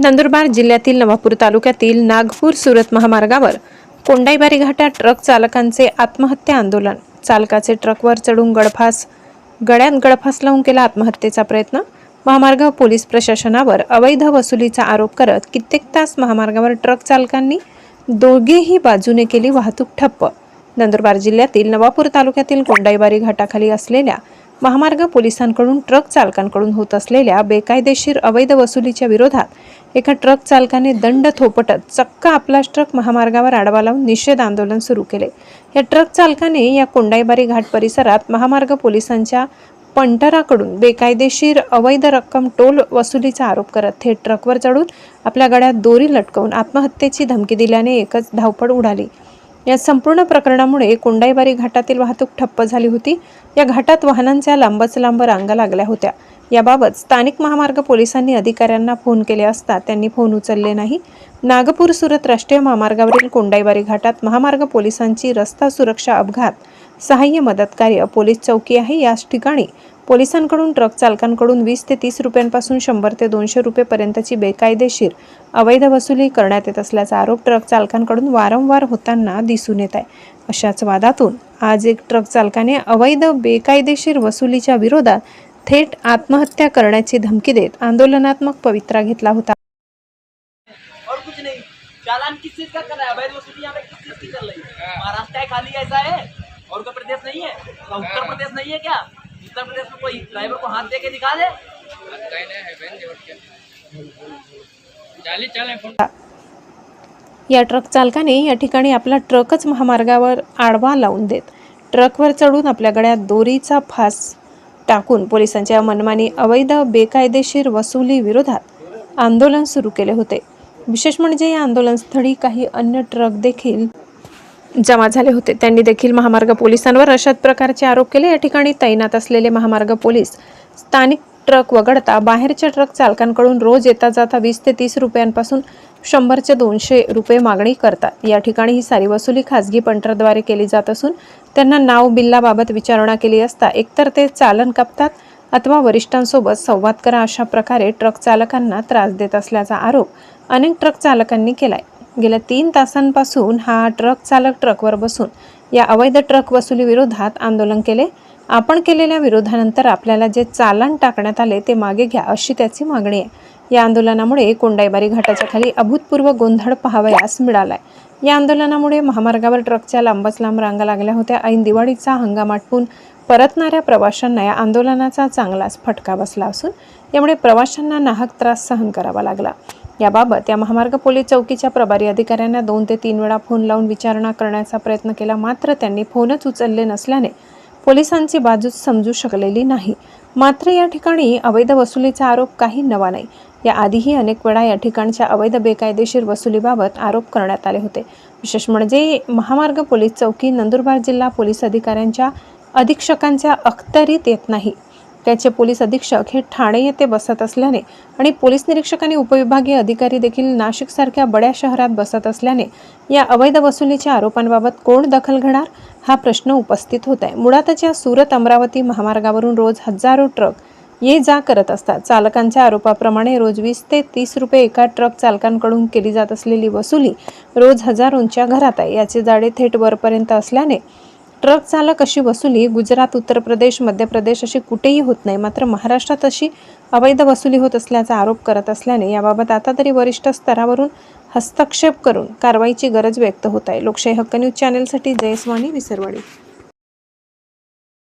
नंदुरबार जिल्ह्यातील नवापूर तालुक्यातील नागपूर सुरत महामार्गावर कोंडाईबारी घाटात ट्रक चालकांचे आत्महत्या आंदोलन. चालकाचे ट्रकवर चढून गळफास गळ्यात गळफास लावून केला आत्महत्येचा प्रयत्न. महामार्ग पोलीस प्रशासनावर अवैध वसुलीचा आरोप करत कित्येक तास महामार्गावर ट्रक चालकांनी दोघेही बाजूने केली वाहतूक ठप्प. नंदुरबार जिल्ह्यातील नवापूर तालुक्यातील कोंडाईबारी घाटाखाली असलेल्या महामार्ग पोलिसांकडून ट्रक चालकांकडून होत असलेल्या बेकायदेशीर अवैध वसुलीच्या विरोधात एका ट्रक चालकाने दंड थोपटत चक्क आपलाच ट्रक महामार्गावर आडवा लावून निषेध आंदोलन सुरू केले. या ट्रक चालकाने या कोंडाईबारी घाट परिसरात महामार्ग पोलिसांच्या पंटराकडून बेकायदेशीर अवैध रक्कम टोल वसुलीचा आरोप करत थेट ट्रकवर चढून आपल्या गळ्यात दोरी लटकवून आत्महत्येची धमकी दिल्याने एकच धावपळ उडाली. या संपूर्ण प्रकरणामुळे कोंडाईबारी घाटातील वाहतूक ठप्प झाली होती. या घाटात वाहनांच्या लांबच लांब रांगा लागल्या होत्या. याबाबत स्थानिक महामार्ग पोलिसांनी अधिकाऱ्यांना फोन केले असता त्यांनी फोन उचलले नाही. नागपूर सुरत राष्ट्रीय महामार्गावरील कोंडाईबारी घाटात महामार्ग पोलिसांची रस्ता सुरक्षा अपघात सहाय्य मदत कार्य पोलीस चौकी आहे. याच ठिकाणी पोलिसांकडून ट्रक चालकांकडून वीस ते तीस रुपयांपासून शंभर ते दोनशे रुपयेपर्यंतची बेकायदेशीर अवैध वसुली करण्यात येत असल्याचा आरोप ट्रक चालकांकडून वारंवार होताना दिसून येत आहे. अशाच वादातून आज एक ट्रक चालकाने अवैध बेकायदेशीर वसुलीच्या विरोधात थेट आत्महत्या करण्याची धमकी देत आंदोलनात्मक पवित्रा घेतला होता. और कुछ नहीं. चालान किस चीज का कर रहा है? अवैध वसूली यहाँ पे किस चीज की चल रही है? महाराष्ट्र है खाली ऐसा है? और कोई प्रदेश नहीं है? उत्तर प्रदेश नहीं है क्या? उत्तर प्रदेश में कोई ड्राइवर को हाथ दे के दिखा दे या ट्रक चालकाने या ठिकाणी आपला ट्रकच महामार्गावर आडवा लावून देत ट्रकवर चढून आपल्या गळ्यात दोरीचा फास टाकून पोलिसांच्या मनमानी अवैध बेकायदेशीर वसुली विरोधात आंदोलन सुरू केले होते. विशेष म्हणजे या आंदोलनस्थळी काही अन्य ट्रक देखील जमा झाले होते. त्यांनी देखील महामार्ग पोलिसांवर अशाच प्रकारचे आरोप केले. या ठिकाणी तैनात असलेले महामार्ग पोलीस स्थानिक ट्रक वगळता बाहेरच्या ट्रक चालकांकडून रोज येता जाता वीस ते तीस रुपयांपासून शंभरचे दोनशे रुपये मागणी करतात. या ठिकाणी ही सारी वसुली खाजगी पंटरद्वारे केली जात असून त्यांना नाव बिल्लाबाबत विचारणा केली असता एकतर ते चालन कापतात अथवा वरिष्ठांसोबत संवाद करा अशा प्रकारे ट्रक चालकांना त्रास देत असल्याचा आरोप अनेक ट्रक चालकांनी केलाय. गेल्या तीन तासांपासून हा ट्रक चालक ट्रकवर बसून या अवैध ट्रक वसुली विरोधात आंदोलन केले. आपण केलेल्या विरोधानंतर आपल्याला जे चालान टाकण्यात आले ते मागे घ्या अशी त्याची मागणी आहे. या आंदोलनामुळे कोंडाईबारी घाटाच्या खाली अभूतपूर्व गोंधळ पाहावयास मिळालाय. या आंदोलनामुळे महामार्गावर ट्रकच्या लांबच लांब रांगा लागल्या होत्या. ऐन दिवाळीचा हंगाम आटपून परतणाऱ्या प्रवाशांना या आंदोलनाचा चांगलाच फटका बसला असून यामुळे प्रवाशांना नाहक त्रास सहन करावा लागला. याबाबत या महामार्ग पोलीस चौकीच्या प्रभारी अधिकाऱ्यांना दोन ते तीन वेळा फोन लावून विचारणा करण्याचा प्रयत्न केला. मात्र त्यांनी फोनच उचलले नसल्याने पोलिसांची बाजूच समजू शकलेली नाही. मात्र या ठिकाणी अवैध वसुलीचा आरोप काही नवा नाही. या आधीही अनेक वेळा या ठिकाणच्या अवैध बेकायदेशीर वसुलीबाबत आरोप करण्यात आले होते. विशेष म्हणजे महामार्ग पोलीस चौकी नंदुरबार जिल्हा पोलीस अधिकाऱ्यांच्या अधीक्षकांच्या अखत्यारीत येत नाही. त्याचे पोलीस अधीक्षक हे ठाणे येथे बसत असल्याने आणि पोलीस निरीक्षक आणि उपविभागीय अधिकारी देखील नाशिकसारख्या बड्या शहरात बसत असल्याने या अवैध वसुलीच्या आरोपांबाबत कोण दखल घेणार? हा प्रश्न उपस्थित होत आहे मुळातच या सुरत अमरावती महामार्गावरून रोज हजारो ट्रक ये जा करत असतात. चालकांच्या आरोपाप्रमाणे रोज वीस ते तीस रुपये एका ट्रक चालकांकडून केली जात असलेली वसुली रोज हजारोंच्या घरात आहे. याचे जाडे थेट वरपर्यंत असल्याने ट्रक चालक अशी वसुली गुजरात उत्तर प्रदेश मध्य प्रदेश अशी कुठेही होत नाही. मात्र महाराष्ट्रात अशी अवैध वसुली होत असल्याचा आरोप करत असल्याने याबाबत आता तरी वरिष्ठ स्तरावरून हस्तक्षेप करून कारवाईची गरज व्यक्त होत आहे. लोकशाही हक्क न्यूज चॅनेलसाठी जयस्वानी विसरवाडी.